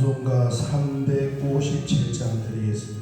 찬송가 357장 드리겠습니다.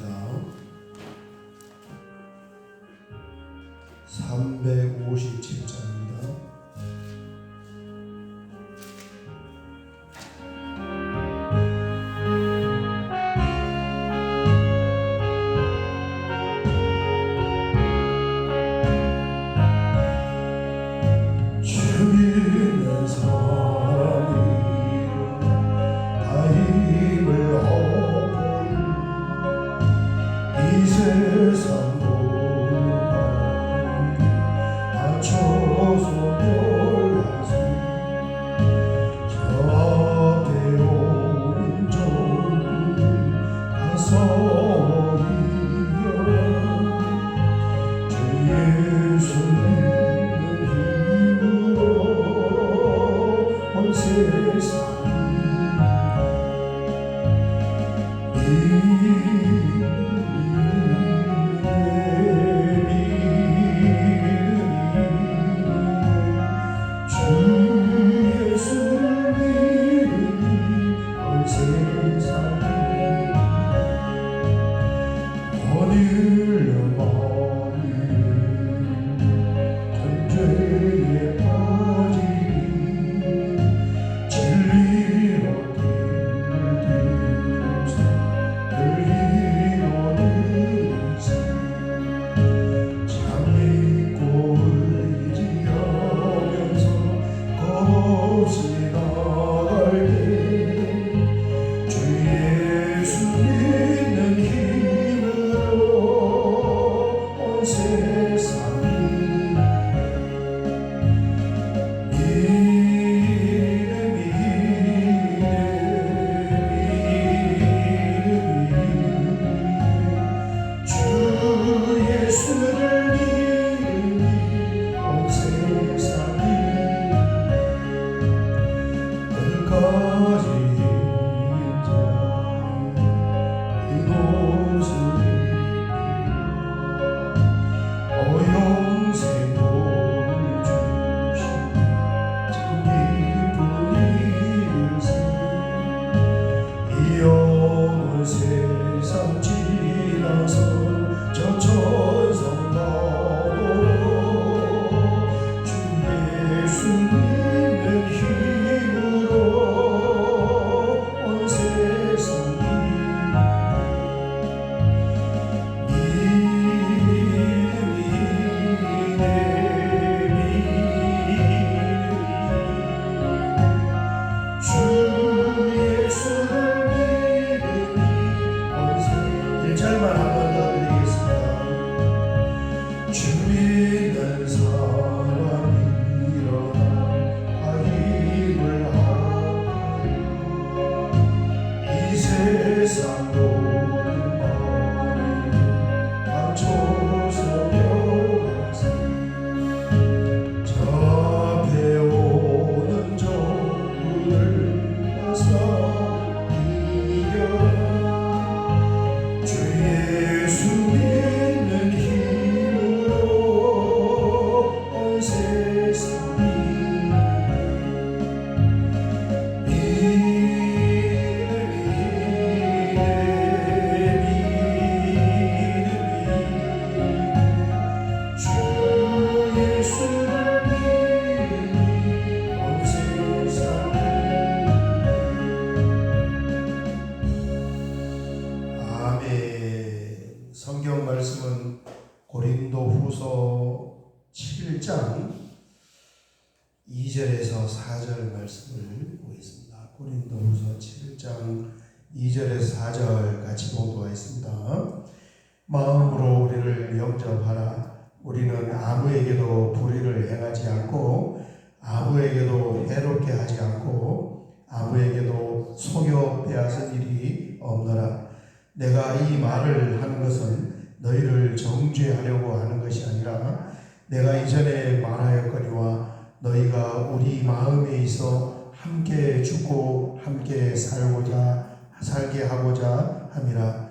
먼저 봐라. 우리는 아무에게도 불의를 행하지 않고 아무에게도 해롭게 하지 않고 아무에게도 속여 빼앗은 일이 없노라. 내가 이 말을 하는 것은 너희를 정죄하려고 하는 것이 아니라 내가 이전에 말하였거니와 너희가 우리 마음에 있어 함께 죽고 함께 살고자 살게 하고자 함이라.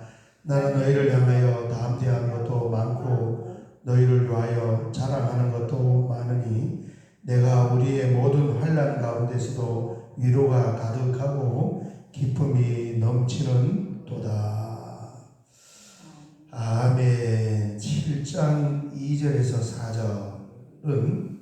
나는 너희를 향하여 담대한 것도 많고 너희를 위하여 자랑하는 것도 많으니 내가 우리의 모든 환란 가운데서도 위로가 가득하고 기쁨이 넘치는 도다. 아멘. 7장 2절에서 4절은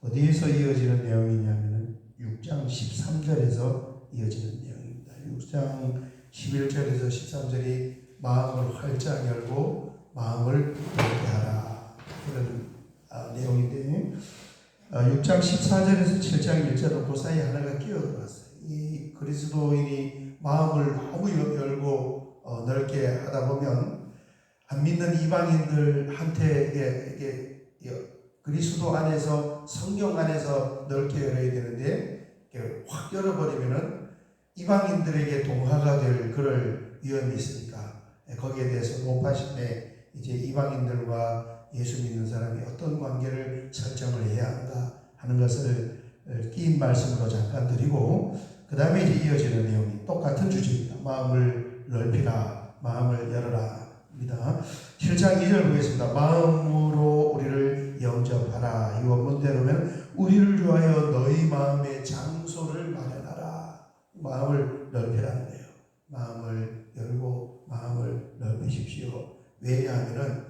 어디에서 이어지는 내용이냐면 6장 13절에서 이어지는 내용입니다. 6장 11절에서 13절이 마음을 활짝 열고 마음을 넓게 하라 그런 아, 내용인데 아, 6장 14절에서 7장 1절은 그 사이에 하나가 끼어들었어요. 이 그리스도인이 마음을 너무 열- 열고 어, 넓게 하다 보면 안 믿는 이방인들한테 이게, 이게 이 그리스도 안에서 성령 안에서 넓게 열어야 되는데 확 열어버리면은 이방인들에게 동화가 될 그럴 위험이 있으니까 예, 거기에 대해서 높아심에 이제 이방인들과 예수 믿는 사람이 어떤 관계를 설정을 해야 한다 하는 것을 어, 긴 말씀으로 잠깐 드리고 그 다음에 이제 이어지는 내용이 똑같은 주제입니다. 마음을 넓히라, 마음을 열어라. 입니다. 7장 2절 보겠습니다. 마음으로 우리를 영접하라. 이 원문대로면 우리를 위하여 너희 마음의 장소를 마련하라. 마음을 넓히라는 거예요. 마음을 열고 마음을 넓히십시오. 왜냐하면은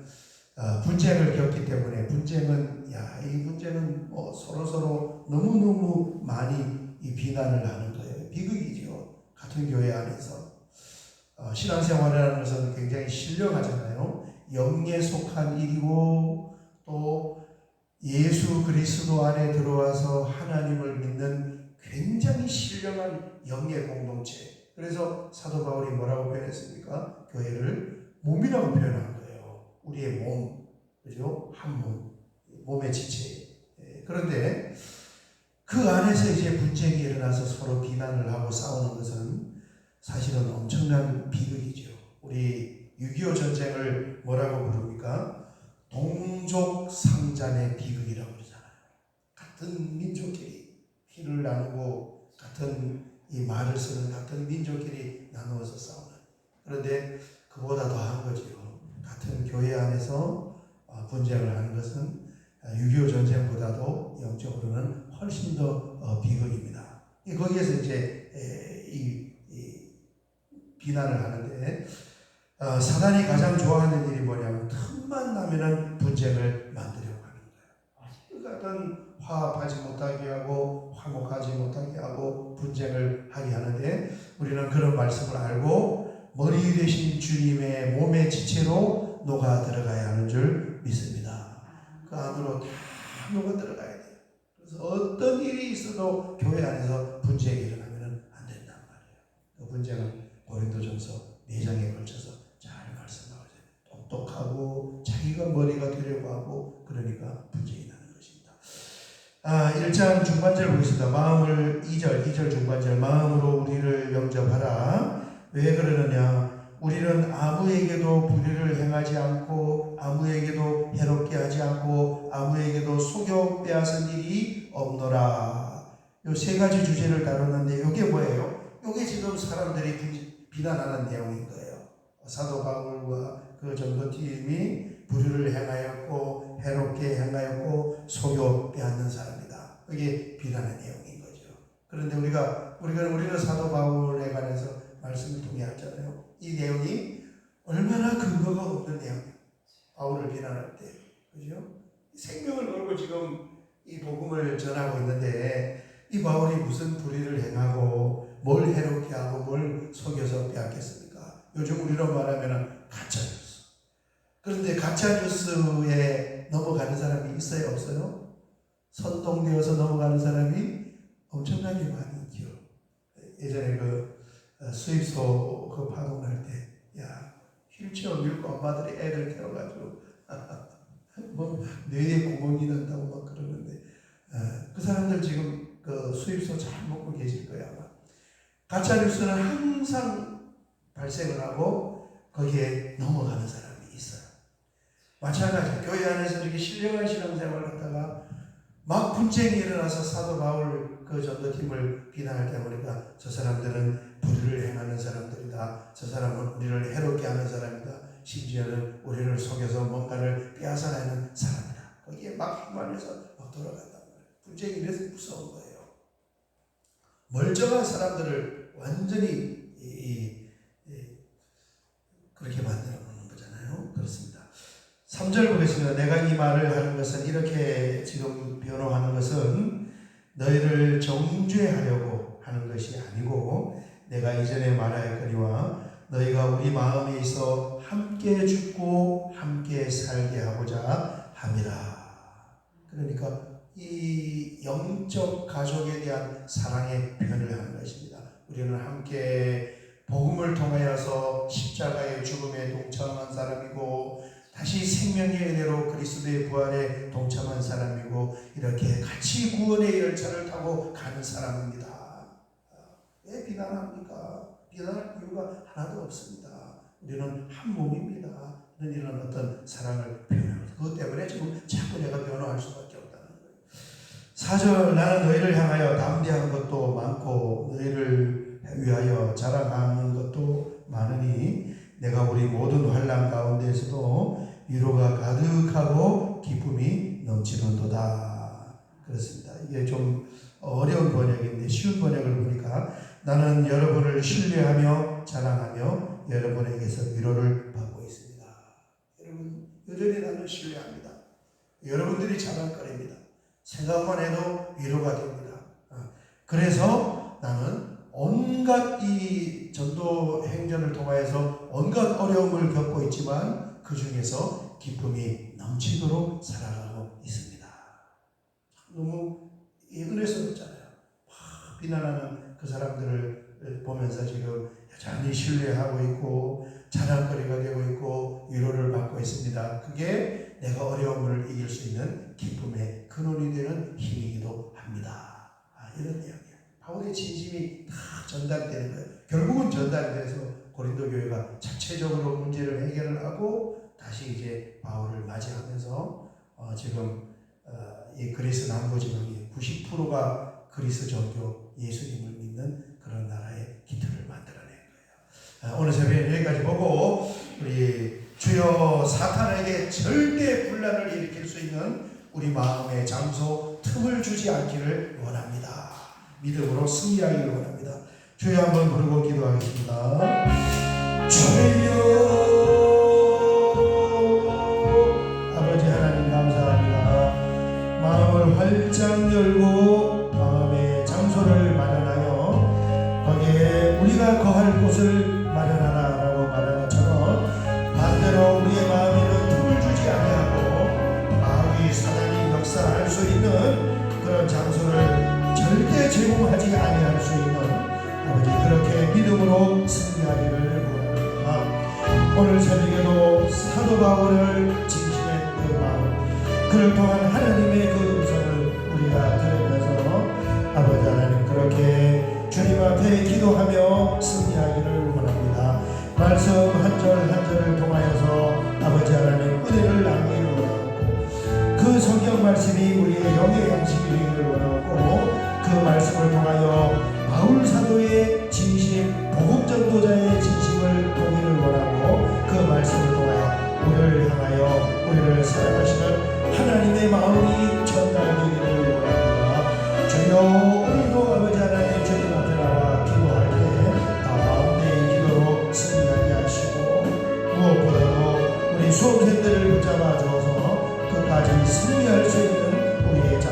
어, 분쟁을 겪기 때 분쟁은 야이 분쟁은 뭐 서로 서로 너무 너무 많이 이 비난을 하는 거예요. 비극이죠. 같은 교회 안에서 어, 신앙생활이라는 것은 굉장히 신령하잖아요. 영에 속한 일이고 또 예수 그리스도 안에 들어와서 하나님을 믿는 굉장히 신령한 영의 공동체. 그래서 사도 바울이 뭐라고 표현했습니까? 교회를 몸이라고 표현한 거예요. 우리의 몸, 그죠? 한 몸, 몸의 지체. 예, 그런데 그 안에서 이제 분쟁이 일어나서 서로 비난을 하고 싸우는 것은 사실은 엄청난 비극이죠. 우리 6.25 전쟁을 뭐라고 부릅니까? 동족 상잔의 비극이라고 그러잖아요. 같은 민족끼리 피를 나누고 같은 이 말을 쓰는 같은 민족끼리 나누어서 싸우는. 그런데 그보다 더한 거죠. 같은 교회 안에서 어, 분쟁을 하는 것은 6.25 전쟁보다도 영적으로는 훨씬 더 어, 비극입니다. 이 거기에서 이제 이 비난을 하는데 어, 사단이 가장 좋아하는 일이 뭐냐면 틈만 나면은 분쟁을 만들려고 하는 거예요. 그러니까 어떤 화합하지 못하게 하고 화목하지 못하게 하고 분쟁을 하게 하는데 우리는 그런 말씀을 알고 머리 되신 주님의 몸의 지체로 녹아 들어가야 하는 줄 믿습니다. 그 안으로 다 녹아 들어가야 돼요. 그래서 어떤 일이 있어도 교회 안에서 분쟁이 일어나면 안 된단 말이에요. 그 분쟁은 고린도전서 4장에 걸쳐서 잘 말씀하고 있어요. 똑똑하고 자기가 머리가 되려고 하고 그러니까 분쟁이 나는 것입니다. 아, 1장 중반절 보겠습니다. 마음을 2절, 2절 중반절 마음으로 우리를 영접하라. 왜 그러느냐? 우리는 아무에게도 불의를 행하지 않고 아무에게도 해롭게 하지 않고 아무에게도 속여 빼앗은 일이 없노라. 요 세 가지 주제를 다뤘는데 이게 뭐예요? 이게 지금 사람들이 비- 비난하는 내용인 거예요. 사도 바울과 그 전도 팀이 불의를 행하였고 해롭게 행하였고 속여 빼앗는 사람이다. 그게 비난의 내용인 거죠. 그런데 우리가 우리가 우리는 사도 바울에 관해서 말씀을 통해 알잖아요. 이 내용이 얼마나 근거가 없는 내용이에요. 바울을 비난할 때, 그죠? 생명을 걸고 지금 이 복음을 전하고 있는데 이 바울이 무슨 불의를 행하고 뭘 해롭게 하고 뭘 속여서 빼앗겠습니까? 요즘 우리로 말하면 가짜 뉴스. 그런데 가짜 뉴스에 넘어가는 사람이 있어요, 없어요? 선동되어서 넘어가는 사람이 엄청나게 많이 있죠. 예전에 그 어, 수입소 그 파동 날 때, 야 휠체어 밀고 엄마들이 애를 태워가지고 뭐 뇌에 구멍이 난다고 막 그러는데 어, 그 사람들 지금 그 수입소 잘 먹고 계실 거야 아마. 가짜 뉴스는 항상 발생을 하고 거기에 넘어가는 사람이 있어요. 마찬가지 교회 안에서 이렇게 신령한 신앙생활을 갖다가 막 분쟁이 일어나서 사도 바울 그 전도팀을 비난할 때 보니까 저 사람들은 사람들이다. 저 사람은 우리를 해롭게 하는 사람이다. 심지어는 우리를 속여서 뭔가를 빼앗아내는 사람이다. 거기에 막 휘말려서 막 돌아간단 말이에요. 분쟁이 이래서 무서운 거예요. 멀쩡한 사람들을 완전히 이, 이, 이, 그렇게 만들어 놓는 거잖아요. 그렇습니다. 3절 보겠습니다. 내가 이 말을 하는 것은 이렇게 지금 변호하는 것은 너희를 정죄하려고 하는 것이 아니고 내가 이전에 말하였거니와 너희가 우리 마음에 있어 함께 죽고 함께 살게 하고자 함이라. 그러니까 이 영적 가족에 대한 사랑의 표현을 하는 것입니다. 우리는 함께 복음을 통하여서 십자가의 죽음에 동참한 사람이고 다시 생명의 은혜로 그리스도의 부활에 동참한 사람이고 이렇게 같이 구원의 열차를 타고 가는 사람입니다. 왜 비난합니까? 비난할 이유가 하나도 없습니다. 우리는 한 몸입니다. 이런 어떤 사랑을 표현합니다. 그것 때문에 지금 자꾸 내가 변호할 수밖에 없다는 거예요. 사절 나는 너희를 향하여 담대한 것도 많고 너희를 위하여 자랑하는 것도 많으니 내가 우리 모든 환란 가운데에서도 위로가 가득하고 기쁨이 넘치는도다. 그렇습니다. 이게 좀 어려운 번역인데 쉬운 번역을 보니까 나는 여러분을 신뢰하며 자랑하며 여러분에게서 위로를 받고 있습니다. 여러분 여전히 나는 신뢰합니다. 여러분들이 자랑거리입니다. 생각만 해도 위로가 됩니다. 어, 그래서 나는 온갖 이 전도 행전을 통하여서 온갖 어려움을 겪고 있지만 그 중에서 기쁨이 넘치도록 살아가고 있습니다. 너무 은혜스럽잖아요. 막 비난하는 그 사람들을 보면서 지금 여전히 신뢰하고 있고 자랑거리가 되고 있고 위로를 받고 있습니다. 그게 내가 어려움을 이길 수 있는 기쁨의 근원이 되는 힘이기도 합니다. 아, 이런 이야기예요. 바울의 진심이 다 전달되는 거예요. 결국은 전달이 돼서 고린도 교회가 자체적으로 문제를 해결을 하고 다시 이제 바울을 맞이하면서 어, 지금 어, 이 그리스 남부 지방의 90%가 그리스 종교 예수님을 믿는 그런 나라의 기틀을 만들어낸 거예요. 어, 오늘 새벽에 여기까지 보고 우리 주여 사탄에게 절대 분란을 일으킬 수 있는 우리 마음의 장소 틈을 주지 않기를 원합니다. 믿음으로 승리하기를 원합니다. 주여 한번 부르고 기도하겠습니다. 주여 아버지 하나님 감사합니다. 마음을 활짝 열고 거할 곳을 마련하라 라고 말한 것처럼 반대로 우리의 마음에는 틈을 주지 아니하고 마귀 사단이 역사할 수 있는 그런 장소를 절대 제공하지 아니할 수 있는 아버지 그렇게 믿음으로 승리하기를 원합니다. 오늘 새벽에도 사도 바울을 진심의 그 마음 그를 통한 하나님의 그 음성 그 성경 말씀이 우리의 영의 양식이 되기를 원하고 그 말씀을 통하여 바울 사도의 진심 복음 전도자의 진심을 보기를 원하고 그 말씀을 통하여 우리를 향하여 우리를 사랑하시는 하나님의 마음이 전달되기를 원합니다. 주여 오늘도 아버지 하나님 주님 앞에 나와 기도할 때 가운데의 기도로 승리하게 하시고 무엇보다도 우리 수험생들을 붙잡아 주어서 빠진 승리할 수 있는 우리의 자